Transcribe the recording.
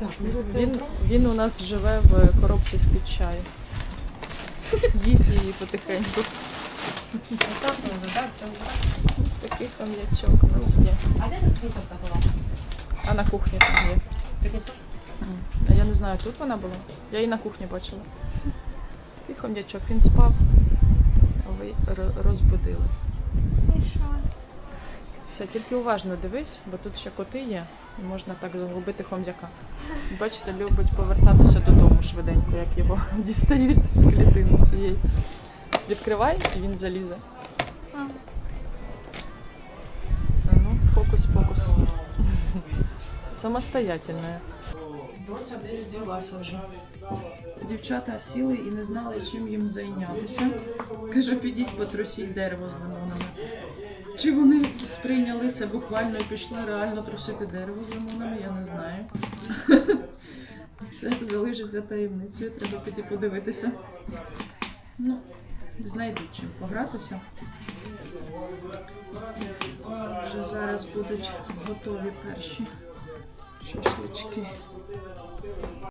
Ну Він, він у нас живе в коробці з-під чаю. Їсть її потихеньку. Ось такий хам'ячок у нас є. А де тут кухонька була? А на кухні там є. А я не знаю, тут вона була. Я її на кухні бачила. І хом'ячок, він спав, Все, тільки уважно дивись, бо тут ще коти є, і можна так загубити хом'яка. Бачите, любить повертатися додому швиденько, як його дістають з клітини цієї. Відкривай і він залізе. Ну, фокус-фокус. Самостоятельная. Доця десь ділася вже. Дівчата сіли і не знали, чим їм зайнятися. Каже, підіть потрусіть дерево з лимонами. Чи вони сприйняли це буквально і пішли реально трусити дерево з лимонами, я не знаю. Це залишиться таємницею, треба піти подивитися. Ну, знайдуть чим погратися. Вже зараз будуть готові перші шашлички.